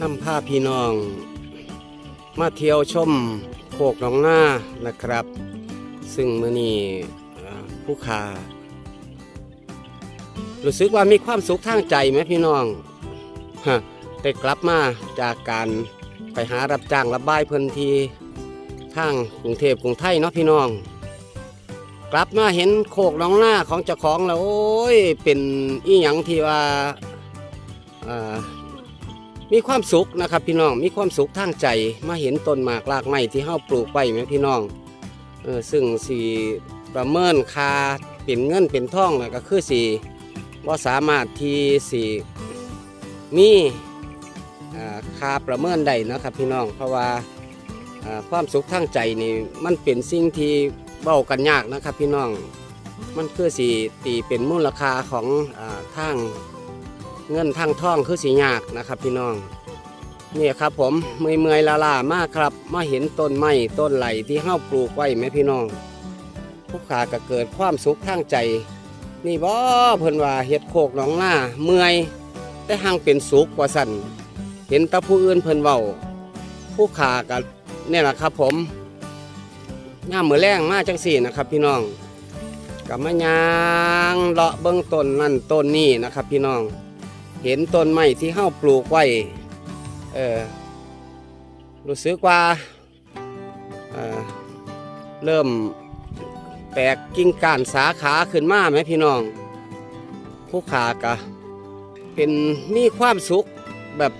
นำพาพี่น้อง มาเที่ยวชมโคกหนองหน้านะครับ ซึ่งมื่อนี้ผู้ขารู้สึกว่ามีความสุขทางใจไหมพี่น้องฮะได้กลับมาจากการไปหารับจ้างรับบายพื้นที่ทางกรุงเทพกรุงไทยเนาะพี่น้อง กลับมาเห็นโคกหนองหน้าของเจ้าของแล้วโอ้ยเป็นอีหยังที่ว่าอ่า มีความสุขนะครับพี่น้องมีความสุขทางใจมาเห็นต้นหมากรากไม้ที่เฮาปลูกไว้ไหมพี่น้องเออซึ่งสีประเมินค่าเป็นเงินเป็นทองแล้วก็คือสีว่าสามารถที่สีมีค่าประเมินได้นะครับพี่น้องเพราะว่าความสุขทางใจนี่มันเป็นสิ่งที่เบ้ากันยากนะครับพี่น้อง มันคือสีตีเป็นมูลค่าของอทาง เงินทางท่องคือสียากนะครับพี่น้องนี่ครับผมเมื่อยเมื่อยลาลามากครับ มาเห็นต้นไม้ต้นไหลที่เฮาปลูกไว้ไหมพี่น้องผู้ขาก็เกิดความสุขทางใจ นี่บ่เพิ่นว่าเฮ็ดโคกหนองหน้าเมื่อยแต่หังเป็นสุขกว่าสั่นเห็นตะผู้อื่นเพิ่นเว้าผู้ขาก็เนี่ยแหละครับผมย่ามมือแรงมากจังสี่นะครับ พี่น้องกับมายางเลาะเบิ้องต้นนั่นต้นนี่นะครับ พี่น้อง เห็นต้นไม้ที่เฮาปลูกไว้เออรู้สึกว่าเเริ่มแตกกิ่งก้านสาขาขึ้นมาไหมพี่น้อง ผู้ขากะเป็นมีความสุขแบบ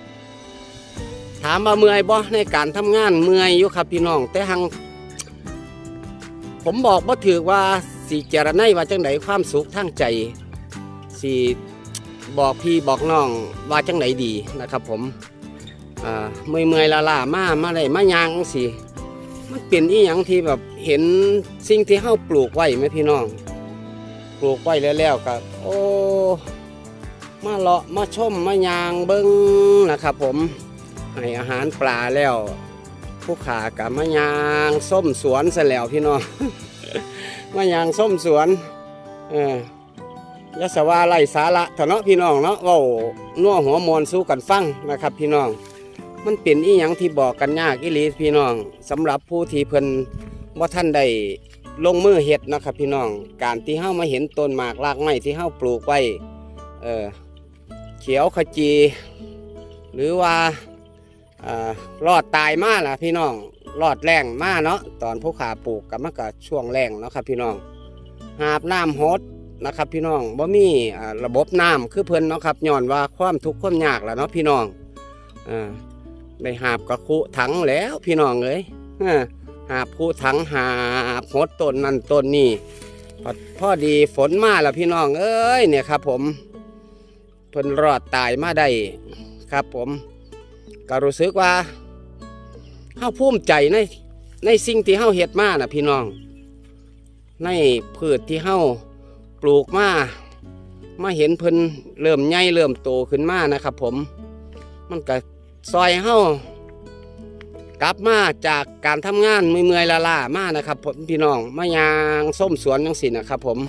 ถามว่าเมื่อยบ่ในการทำงานเมื่อยอยู่ครับพี่น้อง แต่หัง ผมบอกบ่ถือว่าสีเจรไนว่าจังไดความสุขทางใจสี บอกพี่บอกน้องว่าจังไหนดีนะครับ ผมอ่าเมื่อยเมื่อยลาลามามาเลยมายางสิมันเปลี่ยนอีหยังที่แบบเห็นสิ่งที่เฮาปลูกไว้ไหมพี่น้อง ปลูกไว้แล้วๆก็โอ้มาเลาะมาชมมายางเบิ้งนะครับ ผมให้อาหารปลาแล้ว ผู้ขากับมายางส้มสวนซะแล้วพี่น้องมายางส้มสวนเออ ยศวาไล่สาระเถอะเนาะพี่น้องเนาะเว้านัวหัวมอนสู้กันฟังนะครับ พี่น้อง มันเป็นอีหยังที่บอกกันยากอีหลีพี่น้องสำหรับผู้ที่เพิ่นว่าท่านได้ลงมือเฮ็ดนะครับ พี่น้อง การที่เฮามาเห็นต้นหมากรากไม้ที่เฮาปลูกไว้เออเขียวขจี หรือว่าอ่ารอดตายมาล่ะพี่น้องรอดแรงมาเนาะตอนผู้ขาปลูกกับมันก็ช่วงแรงเนาะครับพี่น้องหาบน้ำฮด นะครับ พี่น้องบ่มีระบบน้ำคือเพิ่นเนาะครับย้อนว่าความทุกข์ความยากแหละเนาะพี่น้องอ่าได้หาบกระคุถังแล้วพี่น้องเอ้ยหาบคุถังหาบหดต้นนั่นต้นนี่พอพอดีฝนมาแล้วพี่น้องเอ้ยเนี่ยครับผมเพิ่นรอดตายมาได้ครับผมก็รู้สึกว่าเฮาภูมิใจในในสิ่งที่เฮาเฮ็ดมาน่ะพี่น้อง ในพืชที่เฮา ปลูกมามาเห็นเพิ่นเริ่มใหญ่เริ่มโตขึ้นมานะครับ ผม มันก็ซอยเฮากลับมาจากการทำงานเมื่อยๆลาๆมานะครับ ผมพี่น้องมายางส้มสวนจังสินะครับ ผม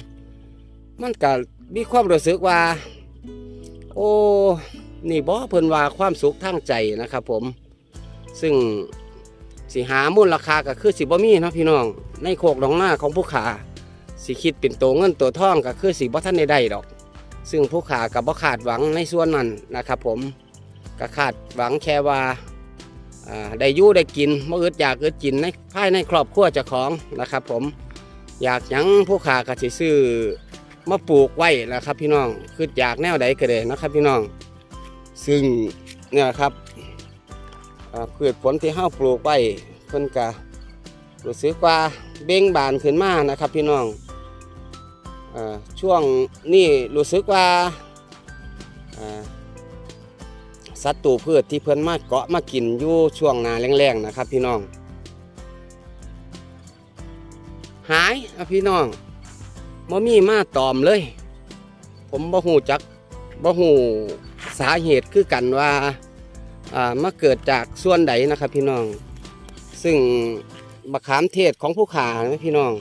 มันก็มีความรู้สึกว่า โอ้นี่บ่เพิ่นว่าความสุขทางใจนะครับ ผม ซึ่งสิหามูลราคาก็คือสิบ่มีนะพี่น้อง ในโคกหนองหน้าของผู้ขา สิคิดเป็นตัวเงินตัวทองก็คือสิบ่ท่านได้ดอก ซึ่งผู้ขากับบ่ขาดหวังในส่วนนั้นนะครับ ผมก็ขาดหวังแค่ว่าได้ยู่ได้กินบ่อึดอยากอึดกินในภายในครอบครัวเจ้าของนะครับ ผมอยากยังผู้ขาก็สิซื้อมาปลูกไว้นะครับ พี่น้องคืออยากแนวใดก็ได้นะครับ พี่น้อง ซึ่งเนี่ยครับพืชผลที่เฮาปลูกไว้เพิ่นก็รู้สึกว่าเบ่งบานขึ้นมานะครับ พี่น้อง ช่วงนี้รู้สึกว่าสัตว์ตูพืชที่เพิ่นมาเกาะมากินอยู่ช่วงนาแรงๆนะครับ พี่น้อง หายอะพี่น้องบ่มีมาตอมเลย ผมบ่ฮู้จักบ่ฮู้สาเหตุคือกันว่าอ่ามาเกิดจากส่วนใดนะครับพี่น้อง ซึ่งมะขามเทศของผู้ขานะพี่น้อง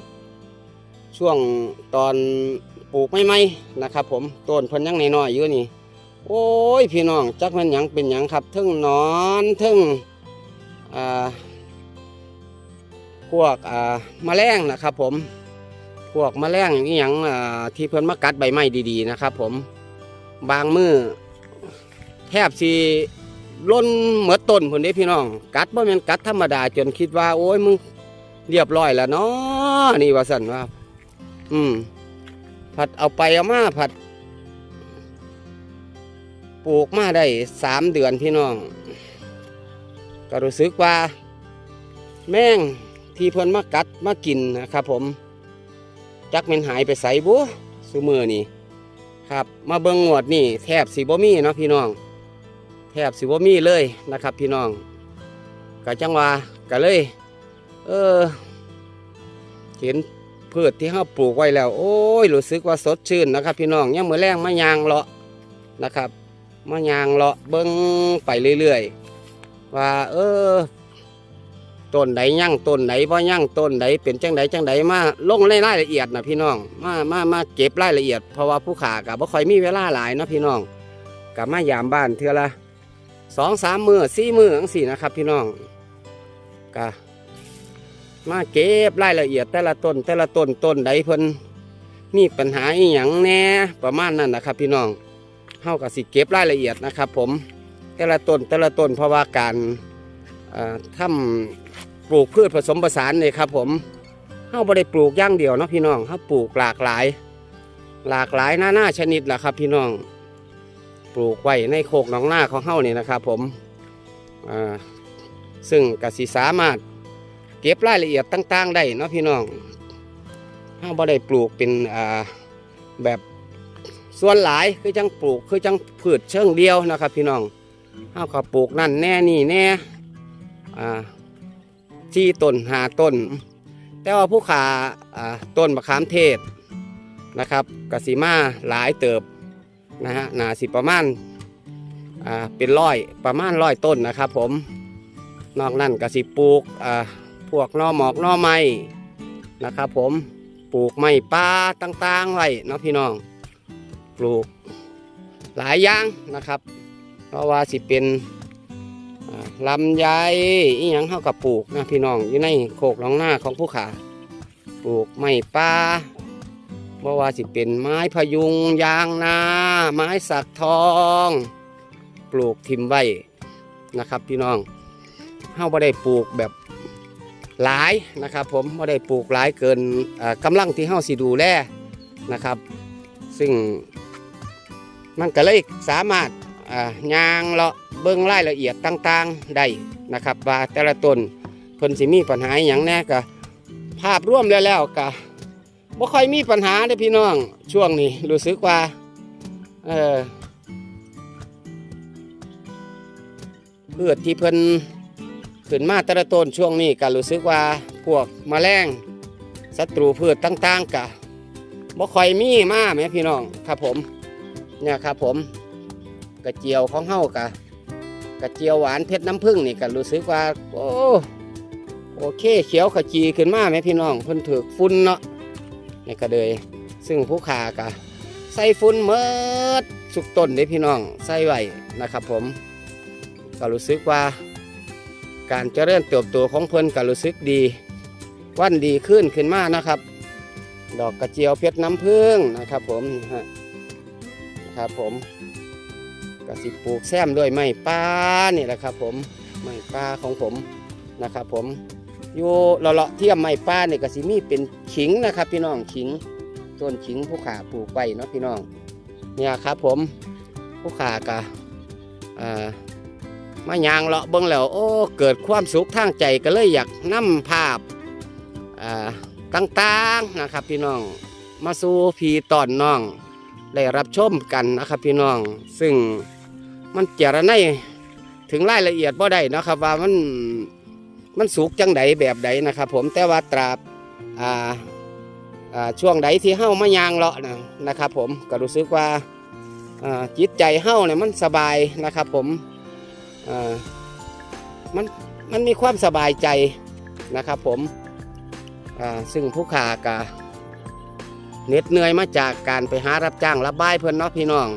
ช่วงตอนปลูกไม่ไม่นะครับ ผมต้นเพิ่นยังน้อยๆอยู่นี่ โอ้ยพี่น้องจักมันหยังเป็นหยังครับทึ่งนอนทึ่งอ่าพวกอ่าแมลงนะครับ ผมพวกแมลงอย่างอ่าที่เพิ่นมากัดใบไม้ดีๆนะครับ ผมบางมือแทบสิล้นเหมือต้นพุ่นเด้พี่น้อง กัดบ่แม่นกัดธรรมดาจนคิดว่า โอ้ยมึงเรียบร้อยแล้วเนาะนี่ว่าสั่นว่า อืม ผัดเอาไปเอามาผัด ปลูกมาได้สามเดือนพี่น้อง ก็รู้สึกว่า แม่งที่เพิ่นมากัดมากินนะครับผม จักมันหายไปใส่บุซูมือนี่ครับ มาเบิ่งงวดนี่แทบสิบ่มีเนาะพี่น้อง แทบสิบ่มีเลยนะครับ พี่น้องก็จังว่าก็เลย เออ เห็น พืชที่เราปลูกไว้แล้ว โอ้ยรู้สึกว่าสดชื่นนะครับ พี่น้องยังมือแรงมายางเลาะนะครับมายางเลาะเบิ้งไปเรื่อยๆว่า เออต้นไหนยั่งต้นไหนบ่ยั่งต้นไหนเป็นจังไดจังไดมาลงรายละเอียดนะพี่น้องมามามาเก็บรายละเอียดเพราะว่าผู้ขากับบ่ค่อยมีเวลาหลายนะพี่น้องกับมายามบ้านเทื่อละสองสามมือสี่มือจังสี่นะครับ พี่น้องกะ มาเก็บรายละเอียดแต่ละต้นแต่ละต้นต้นใดเพิ่นมีปัญหาอีหยังแน่ประมาณนั้นนะครับ พี่น้องเฮากับสิเก็บรายละเอียดนะครับ ผมแต่ละต้นแต่ละต้นเพราะว่าการเอ่อทำปลูกพืชผสมผสานเลยครับ ผมเฮาบ่ได้ปลูกอย่างเดียวเนาะพี่น้องเฮาปลูกหลากหลาย หลากหลายหน้าหน้าชนิดแหละครับ พี่น้องปลูกไว้ในโคกหนองหน้าของเฮานี่นะครับ ผมซึ่งกสิสามารถ เก็บรายละเอียดต่าง ๆ ได้เนาะพี่น้องเฮาบ่ได้ปลูกเป็นแบบส่วนหลายคือจังปลูกคือจังพืชเชิงเดียวนะครับพี่น้องเฮาก็ปลูกนั่นแน่นี่แน่ที่ต้นหาต้น แต่ว่าผู้ขาาต้นมะขามเทศนะครับกสิมาหลายเติบนะฮะหนาสิประมาณเป็นร้อยประมาณร้อยต้นนะครับผม นอกนั้นกสิปลูกอ่า พวกนอหมอกนอไม้นะครับผมปลูกไม้ป่าต่างๆไว้เนาะพี่น้อง ปลูกหลายอย่างนะครับ เพราะว่าสิเป็นลำไยอีหยังเฮากับปลูกนะพี่น้องอยู่ในโคกหนองหน้าของผู้ขาปลูกไม้ป่าเพราะว่าสิเป็นไม้พยุงยางนา ไม้สักทอง ปลูกทิมไว้นะครับ พี่น้องเฮาบ่ได้ปลูกแบบ หลายนะครับ ผมบ่ได้ปลูกหลายเกินอ่ากำลังที่เฮาสิดูแลนะครับ ซึ่งมันก็เลยสามารถยางเลาะเบิ่งรายละเอียดต่างๆได้นะครับ ว่าแต่ละต้นเพิ่นสิมีปัญหาอย่างแน่ก็ภาพรวมแล้วแล้วก็บ่ค่อยมีปัญหาเด้พี่น้องช่วงนี้รู้สึกว่าเออพืชที่เพิ่น ขึ้นมาแต่ละต้นช่วงนี้ก็รู้สึกว่าพวกแมลงศัตรูพืชต่างๆกะบ่ค่อยมีมาแม่พี่น้องครับผมเนี่ยครับผมกระเจียวของเฮากะกระเจียวหวานเพชรน้ำผึ้งนี่ก็รู้สึกว่าโอ้โอเคเขียวขจีขึ้นมาแม่พี่น้องเพิ่นถือฝุ่นเนาะนี่ก็เลยซึ่งผู้ขากะใส่ฝุ่นเมิดสุกต้นเด้พี่น้องใส่ไว้นะครับผม ก็รู้สึกว่า การเจริญเติบโตของเพิ่นก็รู้สึกดี วันดีขึ้นขึ้นมานะครับ ดอกกระเจียวเพชรน้ำผึ้งนะครับผมนะครับผมกระสิปลูกแซมด้วยไม้ป้านี่แหละครับ ผมไม้ป้าของผมนะครับ ผมอยู่เลาะเทียมไม้ป้าเนี่ยกสิมีเป็นขิงนะครับ พี่น้องขิงต้นขิงผู้ขาปลูกไว้เนาะพี่น้องเนี่ยครับ ผมผู้ขากะอ่า มายางเลาะเบิ่งแล้วโอ้เกิดความสุขทางใจก็เลยอยากนำภาพต่างๆนะครับพี่น้องมาสู่พี่ตอนน้องได้รับชมกันนะครับพี่น้อง ซึ่งมันเจรในถึงรายละเอียดบ่ได้นะครับว่ามันมันสุกจังใดแบบใดนะครับ ผมแต่ว่าตราบอ่าอ่าช่วงใดที่เฮ้ามายางเลาะนะนะครับ ผมก็รู้สึกว่าจิตใจเฮ้าเนี่ยมันสบายนะครับ ผม มันมันมีความสบายใจนะครับผมซึ่งผู้ขากะเหน็ดเหนื่อยมาจากการไปหารับจ้างรับบ้ายเพื่อนเนาะพี่น้อง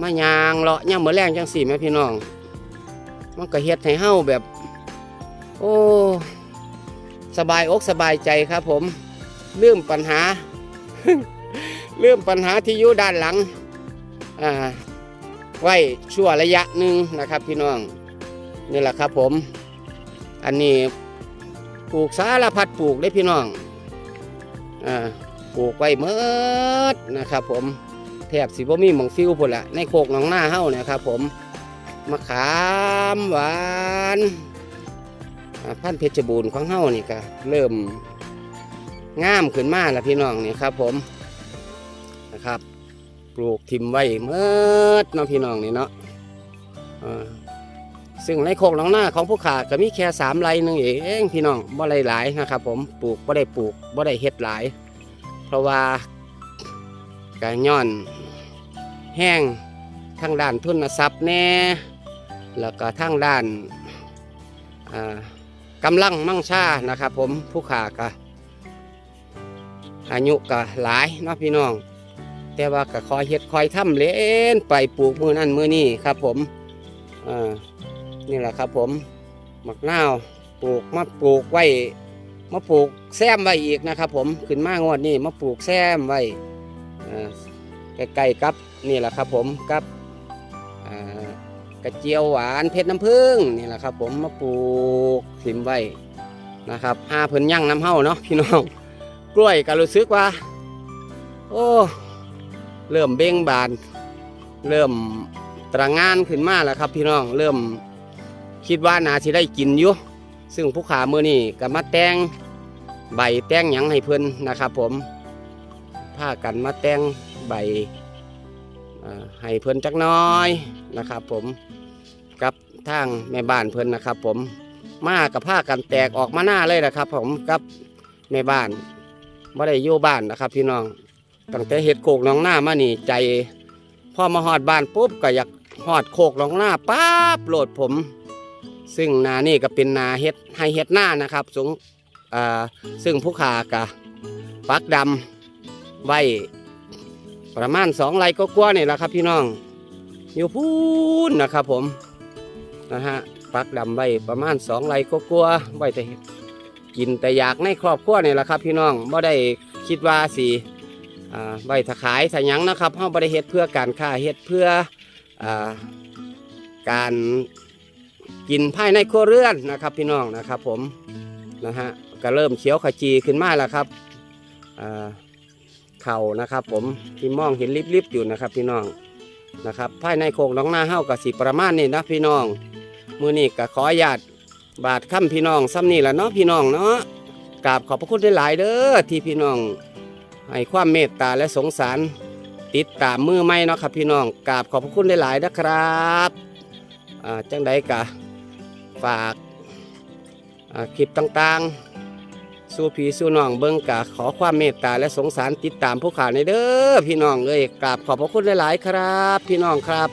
มายางเลาะย่างเหมือนแรงจังสี่แม่พี่น้อง มันก็เฮ็ดให้เฮาแบบ โอ้ สบายอกสบายใจครับผมลืมปัญหาลืมปัญหาที่อยู่ด้านหลัง อ่า ไว้ชั่วระยะหนึ่งนะครับพี่น้องนี่แหละครับผม อันนี้ปลูกสารพัดปลูกได้พี่น้องอ่าปลูกไว้เมดนะครับ ผมแทบสิบ่มีหมองฟิวพุ่นละในโคกหนองหน้าเฮ้านี่ยครับ ผมมะขามหวานพันเพชรบูรณ์ของเฮ้านี่ก็เริ่มงามขึ้นมาแล้วพี่น้องนี่ครับ ผมนะครับ ปลูกทิมไว้เมดเนาะพี่น้องนี่เนาะอ่าซึ่งในโคกหนองหน้าของผู้ขาก็มีแค่สามไร่หนึงเองพี่น้องบ่ได้หลายนะครับ ผมปลูกบ่ได้ปลูกบ่ได้เฮ็ดหลาย เพราะว่าการย้อนแห้งทางด้านทุนทรัพย์แน่แล้วก็ทางด้านอ่ากำลังมั่งชานะครับ ผมผู้ขาก็อายุก็หลายเนาะพี่น้อง แต่ว่าก็คอยเฮ็ดคอยทำเล่นไปปลูกมือนั่นมือนี่ครับ ผมอ่านี่แหละครับ ผมหมักนาวปลูกมาปลูกไว้มาปลูกแซมไว้อีกนะครับ ผมขึ้นมางวดนี้มาปลูกแซมไว้อ่าใกล้ๆกับนี่แหละครับ ผมกับอ่ากระเจียวหวานเพชรน้ำผึ้งนี่แหละครับ ผมมาปลูกสิมไว้นะครับห้าเพิ่นย่างน้ำเห่าเนาะพี่น้องกล้วยก็รู้สึกว่า โอ้ เริ่มเบ่งบาน เริ่มตระงานขึ้นมาแล้วครับ พี่น้องเริ่มคิดว่านาสิได้กินอยู่ซึ่งผู้ขามือนี่ก็มาแต่งใบแต่งหยังให้เพิ่นนะครับ ผมผ้ากันมาแต่งใบให้เพิ่นจักน้อยนะครับ ผมกับทางแม่บ้านเพิ่นนะครับ ผมมากับผ้ากันแตกออกมาหน้าเลยนะครับ ผมกับแม่บ้านไม่ได้อยู่บ้านนะครับ พี่น้อง ตั้งแต่เห็ดโขกน้องหน้ามานี่ใจพอมาหอดบ้านปุ๊บก็อยากหอดโคกลงหน้าปั๊บโหลดผม ซึ่งนานี่ก็เป็นนาเฮ็ดให้เฮ็ดหน้านะครับสงซึ่งผู้ขากะปักดำไว้ประมาณสองไร่ก็กว่าๆนี่แหละครับ พี่น้องอยู่พูนนะครับผมนะฮะปักดำไว้ประมาณสองไร่ก็กว่าๆไว้แต่กินแต่อยากในครอบครัวนี่แหละครับ พี่น้องไม่ได้คิดว่าสิอ่ ใบถขายถหยังนะครับเฮาบริเฮ็ดเพื่อการค้าเฮ็ดเพื่ออาการกินภายในครัวเรือนนะครับ พี่น้องนะครับ ผมนะฮะก็เริ่มเขียวขจีขึ้นมาแล้วครับเข่านะครับ ผมที่มองเห็นริบๆอยู่นะครับ พี่น้องนะครับภายในโคกน้องนาเฮากับสีประมาณนี้นะพี่น้องมือนี้ก็ขออนุญาตบาทค่ำพี่น้องซ้ำนี่แหละเนาะพี่น้องเนาะกราบขอบพระคุณได้หลายเด้อที่พี่น้อง ให้ความเมตตาและสงสาร ติดตามมือไม่เนาะครับพี่น้องกราบขอบพระคุณหลายๆนะครับจังใดกะฝากคลิปต่างๆ สู้ผีสู้น้องเบิ้งกะขอความเมตตาและสงสารติดตามผู้ข่าในเด้อพี่น้องเอ้ยกราบขอบพระคุณหลายๆครับ พี่น้องครับ